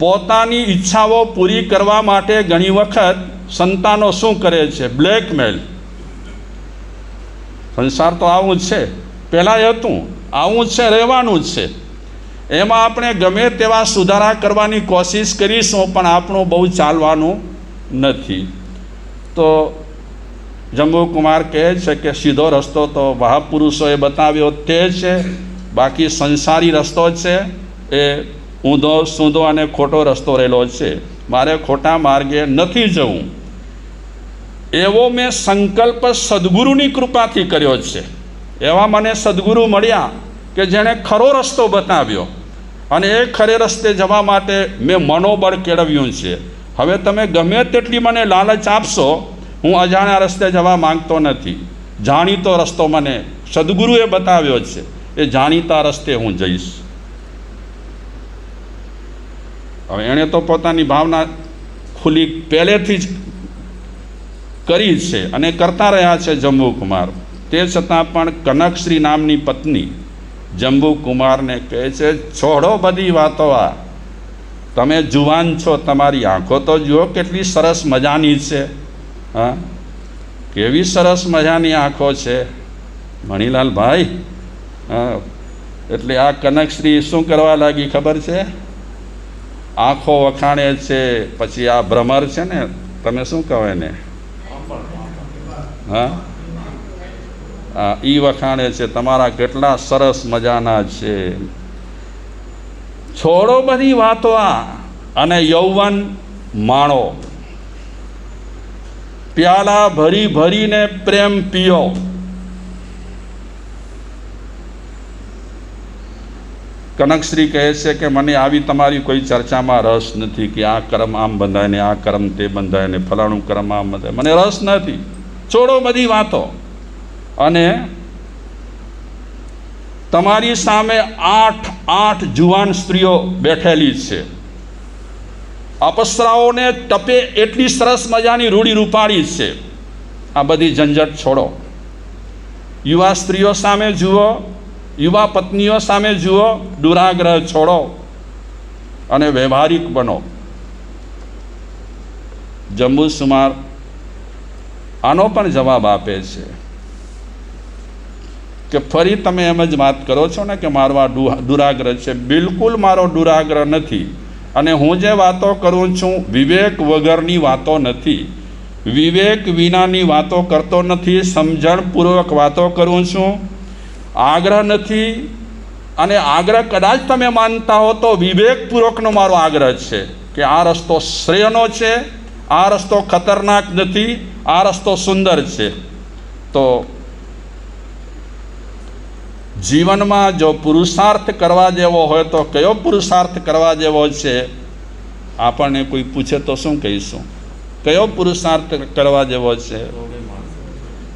પોતાની ઈચ્છાઓ પૂરી કરવા માટે ઘણી વખત સંતાનો શું કરે છે? બ્લેકમેલ સંસાર તો આવું જ છે. પહેલાં એ હતું. આવું જ છે, રહેવાનું જ છે. એમાં આપણે ગમે તેવા સુધારા કરવાની કોશિશ કરીશું, પણ આપણું બહુ ચાલવાનું નથી. તો જંબુકુમાર કહે છે કે સીધો રસ્તો તો મહાપુરુષોએ બતાવ્યો તે છે. બાકી સંસારી રસ્તો છે એ ઊંધો સૂંધો અને ખોટો રસ્તો રહેલો છે. મારે ખોટા માર્ગે નથી જવું. એવો મેં સંકલ્પ સદગુરુની કૃપાથી કર્યો છે. એવા મને સદગુરુ મળ્યા કે જેણે ખરો રસ્તો બતાવ્યો અને એ ખરે રસ્તે જવા માટે મેં મનોબળ કેળવ્યું છે. હવે તમે ગમે તેટલી મને લાલચ આપશો, હું અજાણ્યા રસ્તે જવા માંગતો નથી. જાણીતો રસ્તો મને સદગુરુએ બતાવ્યો છે. એ જાણીતા રસ્તે હું જઈશ. હવે એણે તો પોતાની ભાવના ખુલ્લી પહેલેથી જ કરી છે અને કરતા રહ્યા છે જંબુકુમાર. તે છતાં પણ કનકશ્રી નામની પત્ની જંબુકુમારને કહે છે, છોડો બધી વાતો આ. તમે જુવાન છો, તમારી આંખો તો જુઓ કેટલી સરસ મજાની છે. હા? કેવી સરસ મજાની આંખો છે? મણિલાલ ભાઈ હા, એટલે આ કનકશ્રી શું કરવા લાગી ખબર છે? આંખો વખાણે છે, પછી આ ભ્રમર છે ને, તમે શું કહો એને? હા? ઈ વખાણે છે, તમારા કેટલા સરસ મજાના છે. છોડો બધી વાતો આ, અને યૌવન માણો. પ્યાલા ભરી ભરીને પ્રેમ પીઓ કનકશ્રી કહે છે કે મને આવી તમારી કોઈ ચર્ચામાં રસ નથી કે આ કર્મ આમ બંધાય ને આ કર્મ તે બંધાય ને ફલાણું કર્મ આમ બંધાય. મને રસ નથી. છોડો બધી વાતો. અને તમારી સામે આઠ આઠ જુવાન સ્ત્રીઓ બેઠેલી છે. અપસરાઓને ટપે એટલી સરસ મજાની રૂડી રૂપાળી છે. આ બધી ઝંઝટ છોડો. યુવા સ્ત્રીઓ સામે જુઓ. યુવા પત્નીઓ સામે જુઓ, દુરાગ્રહ છોડો અને વ્યવહારિક બનો. જંબુસુમાર આનો પણ જવાબ આપે છે કે ફરી તમે એમ જ વાત કરો છો ને કે મારો આ દુરાગ્રહ છે. બિલકુલ મારો દુરાગ્રહ નથી. અને હું જે વાતો કરું છું, વિવેક વગરની વાતો નથી. વિવેક વિનાની વાતો કરતો નથી. સમજણપૂર્વક વાતો કરું છું. આગ્રહ નથી અને આગ્રહ કદાચ તમે માનતા હો તો વિવેકપૂર્વકનો મારો આગ્રહ છે કે આ રસ્તો શ્રેયનો છે આ રસ્તો ખતરનાક નથી આ રસ્તો સુંદર છે. તો જીવનમાં જો પુરુષાર્થ કરવા જેવો હોય તો કયો પુરુષાર્થ કરવા જેવો છે? આપણને કોઈ પૂછે તો શું કહીશું? કયો પુરુષાર્થ કરવા જેવો છે?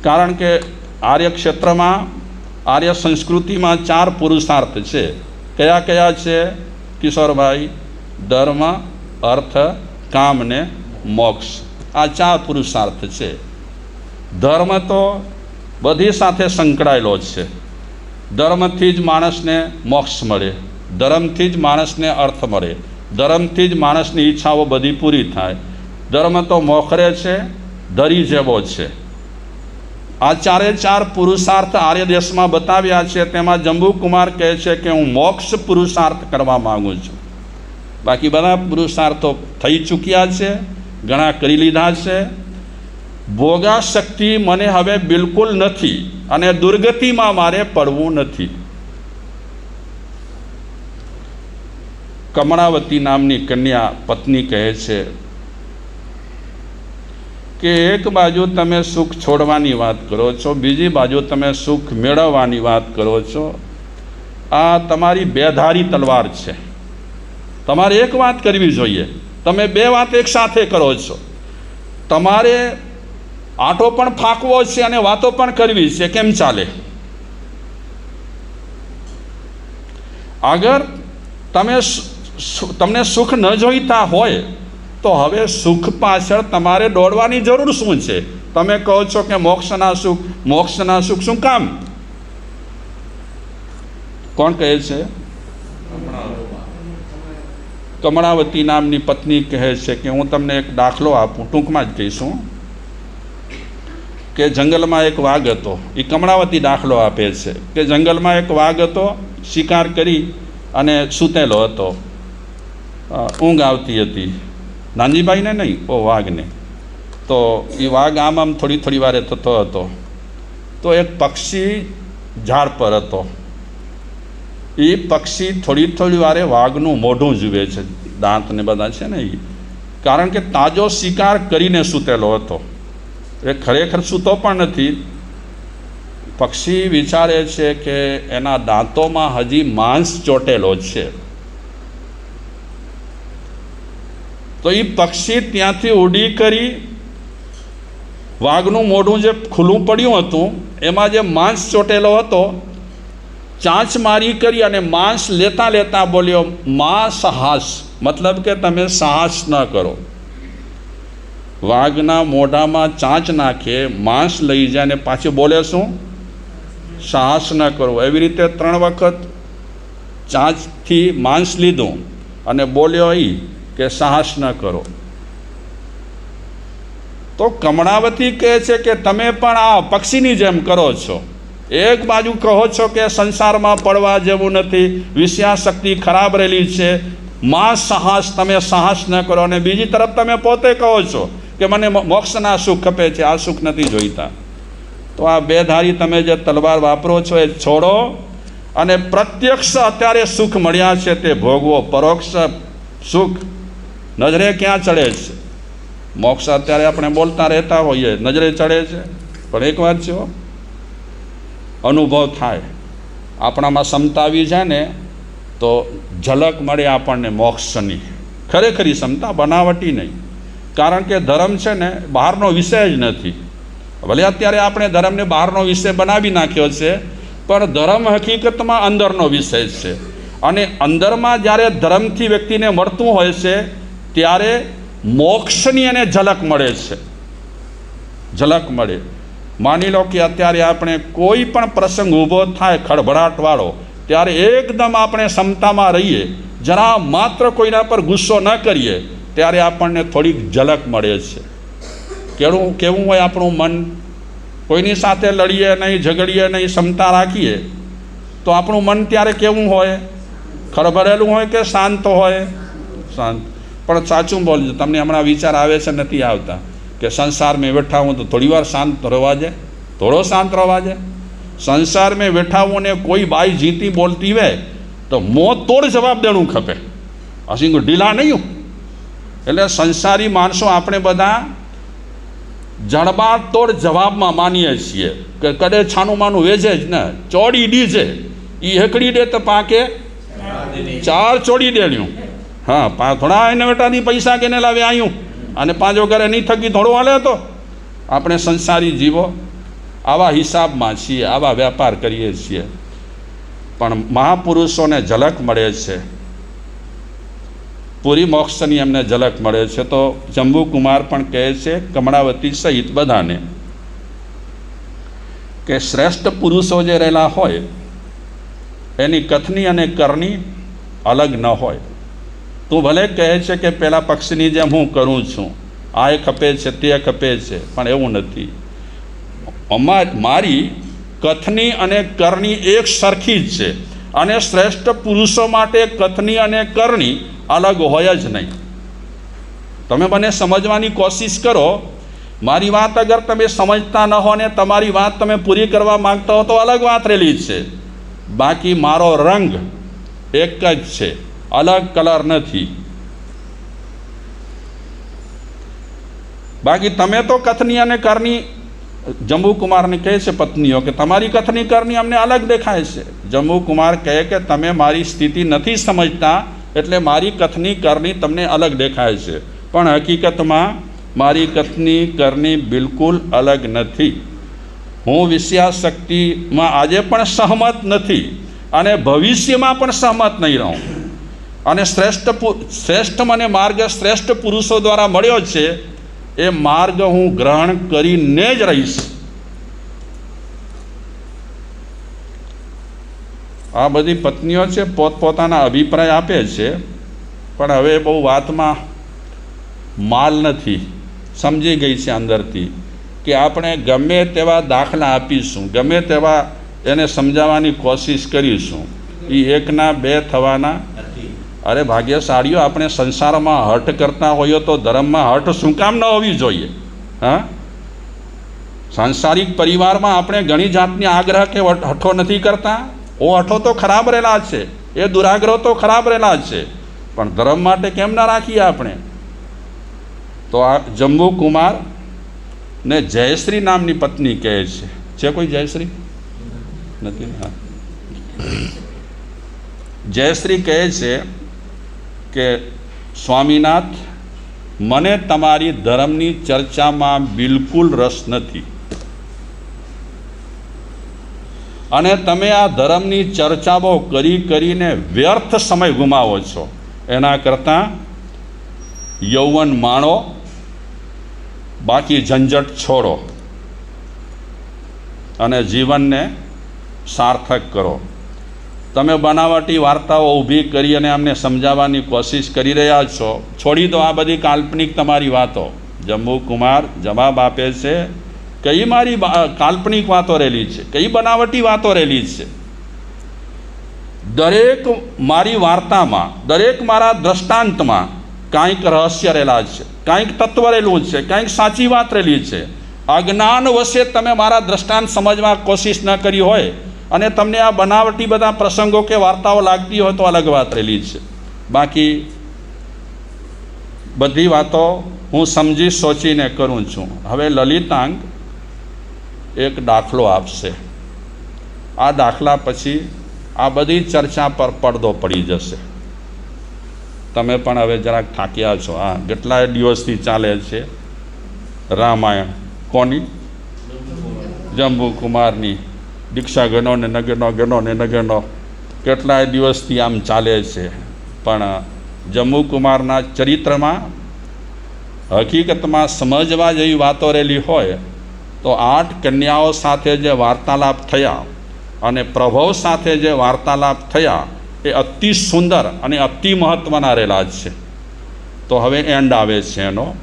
કારણ કે આર્ય ક્ષેત્રમાં આર્ય સંસ્કૃતિમાં ચાર પુરુષાર્થ છે. કયા કયા છે? કિશોરભાઈ, ધર્મ, અર્થ, કામ ને મોક્ષ. આ ચાર પુરુષાર્થ છે. ધર્મ તો બધી સાથે સંકળાયેલો છે. ધર્મથી જ માણસને મોક્ષ મળે. ધર્મથી જ માણસને અર્થ મળે. ધર્મથી જ માણસની ઈચ્છાઓ બધી પૂરી થાય. ધર્મ તો મોખરે છે, ધરી જેવો છે. આ ચારે ચાર પુરુષાર્થ આર્ય દેશમાં બતાવ્યા છે. તેમાં જંબુકુમાર કહે છે કે હું મોક્ષ પુરુષાર્થ કરવા માગું છું. બાકી બધા પુરુષાર્થો થઈ ચૂક્યા છે, ઘણા કરી લીધા છે. ભોગા શક્તિ મને હવે બિલકુલ નથી અને દુર્ગતિમાં મારે પડવું નથી. કમળાવતી નામની કન્યા પત્ની કહે છે કે એક બાજુ તમે સુખ છોડવાની વાત કરો છો, બીજી બાજુ તમે સુખ મેળવવાની વાત કરો છો. આ તમારી બેધારી તલવાર છે. તમારે એક વાત કરવી જોઈએ. તમે બે વાત એક સાથે કરો છો. તમારે આટો પણ ફાંકવો છે અને વાતો પણ કરવી છે. કેમ ચાલે? આગળ, તમે તમને સુખ ન જોઈતા હોય તો હવે સુખ પાછળ તમારે દોડવાની જરૂર શું છે? તમે કહો છો કે મોક્ષના સુખ મોક્ષના સુખ શું કામ? કોણ કહે છે? કમળાવતી નામની પત્ની કહે છે કે હું તમને એક દાખલો આપું, ટૂંકમાં જ કહીશું. કે જંગલમાં એક વાઘ હતો, એ કમળાવતી દાખલો આપે છે. કે જંગલમાં એક વાઘ હતો, શિકાર કરી અને સૂતેલો હતો. ઊંઘ આવતી હતી. નાનજીભાઈને નહીં, ઓ વાઘને. તો એ વાઘ આમ આમ થોડી થોડી વારે થતો હતો. તો એક પક્ષી ઝાડ પર હતો. એ પક્ષી થોડી થોડી વારે વાઘનું મોઢું જુએ છે, દાંત ને બધા છે ને એ કારણ કે તાજો શિકાર કરીને સૂતેલો હતો. એ ખરેખર સૂતો પણ નથી. પક્ષી વિચારે છે કે એના દાંતોમાં હજી માંસ ચોટેલો છે. તો એ પક્ષી ત્યાંથી ઉડી કરી, વાઘનું મોઢું જે ખુલ્લું પડ્યું હતું, એમાં જે માંસ ચોટેલો હતો, ચાંચ મારી કરી અને માંસ લેતા લેતા બોલ્યો મા સાહસ મતલબ કે તમે સાહસ ન કરો. વાઘના મોઢામાં ચાંચ નાખે, માંસ લઈ જાય અને પાછી બોલે શું? સાહસ ન કરો. એવી રીતે ત્રણ વખત ચાંચથી માંસ લીધું અને બોલ્યો એ કે સાહસ ન કરો. તો કમળાવતી કહે છે કે તમે પણ આ પક્ષીની જેમ કરો છો. એક બાજુ કહો છો કે સંસારમાં પડવા જેવું નથી, વિષયાશક્તિ ખરાબ રહેલી છે. માં સાહસ, તમે સાહસ ન કરો અને બીજી તરફ તમે પોતે કહો છો કે મને મોક્ષના સુખ ખપે છે, આ સુખ નથી જોઈતા. તો આ બે ધારી તમે જે તલવાર વાપરો છો એ છોડો અને પ્રત્યક્ષ અત્યારે સુખ મળ્યા છે તે ભોગવો, પરોક્ષ સુખ નજરે ક્યાં ચડે છે? મોક્ષ અત્યારે આપણે બોલતા રહેતા હોઈએ, નજરે ચડે છે? પણ એક વાત છે અનુભવ થાય. આપણામાં ક્ષમતા આવી જાય ને, તો ઝલક મળે આપણને મોક્ષની. ખરેખરી ક્ષમતા બનાવટી નહીં. કારણ કે ધર્મ છે ને, બહારનો વિષય જ નથી. ભલે અત્યારે આપણે ધર્મને બહારનો વિષય બનાવી નાખ્યો છે, પણ ધર્મ હકીકતમાં અંદરનો વિષય છે. અને અંદરમાં જ્યારે ધર્મથી વ્યક્તિને મળતું હોય છે ત્યારે મોક્ષની એને ઝલક મળે છે. ઝલક મળે. માની લો કે અત્યારે આપણે કોઈ પણ પ્રસંગ ઊભો થાય ખળભળાટવાળો ત્યારે એકદમ આપણે ક્ષમતામાં રહીએ, જરા માત્ર કોઈના પર ગુસ્સો ન કરીએ, ત્યારે આપણને થોડીક ઝલક મળે છે. કેવું કેવું હોય આપણું મન? કોઈની સાથે લડીએ નહીં, ઝઘડીએ નહીં, ક્ષમતા રાખીએ, તો આપણું મન ત્યારે કેવું હોય? ખળભળેલું હોય કે શાંત હોય? શાંત. પણ સાચું બોલજો તમને હમણાં વિચાર આવે છે નથી આવતા. કે સંસાર મેં બેઠા હું તો થોડી વાર શાંત રહેવા જાય થોડો શાંત રહેવા જાય સંસાર મેં બેઠા હું ને કોઈ બાઈ જીતી બોલતી હોય તો મોં તોડ જવાબ દેણું ખપે. અસિંગ ઢીલા નહીં એટલે સંસારી માણસો આપણે બધા જડબાતોડ જવાબમાં માનીએ છીએ. કે કદે છાનું માનું વેચે જ ને ચોડી ડી છે એ હેકડી દે તો પાકે ચાર ચોડી દેણ્યું હા, પા, થોડા એને બેટાથી પૈસા કેને લાવે આયું? અને પાંચ વગર નહીં થકી થોડો હાલે તો? આપણે સંસારી જીવો આવા હિસાબમાં છીએ, આવા વેપાર કરીએ છીએ. પણ મહાપુરુષોને ઝલક મળે છે. પૂરી મોક્ષની એમને ઝલક મળે છે. તો જંબુકુમાર પણ કહે છે, કમળાવતી સહિત બધાને, કે શ્રેષ્ઠ પુરુષો જે રહેલા હોય, એની કથની અને કરની અલગ ન હોય. તું ભલે કહે છે કે પેલા પક્ષની જેમ હું કરું છું. આ એ ખપે છે, તે ખપે છે, પણ એવું નથી. મારી કથની અને કરની એક સરખી જ છે. અને શ્રેષ્ઠ પુરુષો માટે કથની અને કરની અલગ હોય જ નહીં. તમે મને સમજવાની કોશિશ કરો. મારી વાત અગર તમે સમજતા ન હો ને તમારી વાત તમે પૂરી કરવા માગતા હો તો અલગ વાત રહેલી છે. બાકી મારો રંગ એક જ છે. અલગ કલર નથી. બાકી તમે તો કથની અને કરની, જંબુકુમારને કહે છે પત્નીઓ કે તમારી કથની કરની અમને અલગ દેખાય છે. જંબુકુમાર કહે કે તમે મારી સ્થિતિ નથી સમજતા એટલે મારી કથની કરની તમને અલગ દેખાય છે. પણ હકીકતમાં મારી કથની કરની બિલકુલ અલગ નથી. હું વિષયાશક્તિમાં આજે પણ સહમત નથી અને ભવિષ્યમાં પણ સહમત નહીં રહું. અને શ્રેષ્ઠ શ્રેષ્ઠ મને માર્ગ શ્રેષ્ઠ પુરુષો દ્વારા મળ્યો છે, એ માર્ગ હું ગ્રહણ કરીને જ રહીશ. આ બધી પત્નીઓ છે, પોતપોતાના અભિપ્રાય આપે છે, પણ હવે બહુ વાતમાં માલ નથી. સમજી ગઈ છે અંદરથી કે આપણે ગમે તેવા દાખલા આપીશું, ગમે તેવા એને સમજાવવાની કોશિશ કરીશું એ એકના બે થવાના અરે ભાગ્યશાળીઓ, આપણે સંસારમાં હઠ કરતા હોઈએ તો ધર્મમાં હઠ શું કામ ન હોવી જોઈએ? હા? સાંસારિક પરિવારમાં આપણે ઘણી જાતની આગ્રહ કે હઠો નથી કરતા. ઓ હઠો તો ખરાબ રહેલા છે. એ દુરાગ્રહ તો ખરાબ રહેલા છે. પણ ધર્મ માટે કેમ ના રાખીએ આપણે? તો આ જંબુ કુમાર ને જયશ્રી નામની પત્ની કહે છે. છે કોઈ જયશ્રી? નથી, હા. જયશ્રી કહે છે કે સ્વામીનાથ, મને તમારી ધર્મની ચર્ચામાં બિલકુલ રસ નથી. અને તમે આ ધર્મની ચર્ચાઓ કરી કરીને વ્યર્થ સમય ગુમાવો છો. એના કરતાં યૌવન માણો, બાકી ઝંઝટ છોડો. અને જીવનને સાર્થક કરો. તમે બનાવટી વાર્તાઓ ઊભી કરી અને અમને સમજાવવાની કોશિશ કરી રહ્યા છો, છોડી દો આ બધી કાલ્પનિક તમારી વાતો. જમ્મુ કુમાર જવાબ આપે છે, કઈ મારી કાલ્પનિક વાતો રહેલી છે? કઈ બનાવટી વાતો રહેલી છે? દરેક મારી વાર્તામાં, દરેક મારા દ્રષ્ટાંતમાં કાંઈક રહસ્ય રહેલા છે, કાંઈક તત્વ રહેલું છે, કાંઈક સાચી વાત રહેલી છે. અજ્ઞાન વશે તમે મારા દ્રષ્ટાંત સમજવા કોશિશ ન કરી હોય અને તમને આ બનાવટી બધા પ્રસંગો કે વાર્તાઓ લાગતી હોય તો અલગ વાત રહેલી છે. બાકી બધી વાતો હું સમજી સોચીને કરું છું. હવે લલિતાંગ એક દાખલો આપશે. આ દાખલા પછી આ બધી ચર્ચા પર પડદો પડી જશે. તમે પણ હવે જરાક થાક્યા છો. આ કેટલાય દિવસથી ચાલે છે? રામાયણ. કોની? જંબુકુમારની. કુમારની દીક્ષા ગણો ને નગરનો ગણો ને નગરનો. કેટલાય દિવસથી આમ ચાલે છે. પણ જમ્મુ કુમારના ચરિત્રમાં હકીકતમાં સમજવા જેવી વાતો રહેલી હોય, તો આઠ કન્યાઓ સાથે જે વાર્તાલાપ થયા અને પ્રભવ સાથે જે વાર્તાલાપ થયા, એ અતિ સુંદર અને અતિ મહત્ત્વના રહેલા છે. તો હવે એન્ડ આવે છે એનો.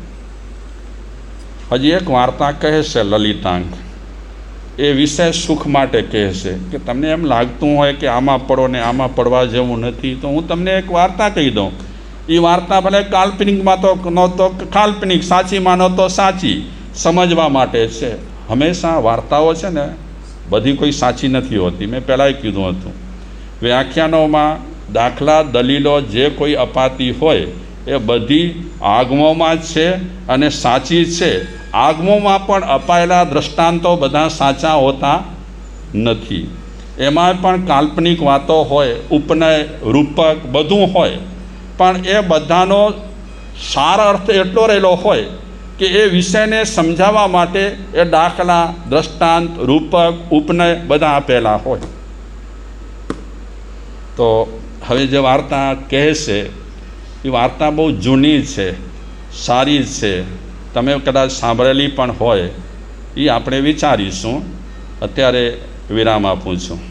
હજી એક વાર્તા કહે છે લલિતાંગ. એ વિશેષ સુખ માટે કહે છે કે તમને એમ લાગતું હોય કે આમાં પડો ને આમાં પડવા જેવું નથી, તો હું તમને એક વાર્તા કહી દઉં. એ વાર્તા ભલે કાલ્પનિકમાં તો નહોતો, કાલ્પનિક સાચીમાં નહોતો, સાચી સમજવા માટે છે. હંમેશા વાર્તાઓ છે ને બધી કોઈ સાચી નથી હોતી. મેં પહેલાંય કીધું હતું. વ્યાખ્યાનોમાં દાખલા, દલીલો, જે કોઈ અપાતી હોય, એ બધી આગમોમાં જ છે અને સાચી છે. આગમોમાં પણ અપાયેલા દ્રષ્ટાંતો બધા સાચા હોતા નથી. એમાં પણ કાલ્પનિક વાતો હોય, ઉપનય, રૂપક બધું હોય. પણ એ બધાનો સાર અર્થ એટલો રહેલો હોય કે એ વિષયને સમજાવવા માટે એ દાખલા, દ્રષ્ટાંત, રૂપક, ઉપનય બધા આપેલા હોય. તો હવે જે વાર્તા કહે છે એ વાર્તા બહુ જૂની છે, સારી છે. તમે કદાચ સાંભળેલી પણ હોય એ આપણે વિચારીશું. અત્યારે વિરામ આપું છું.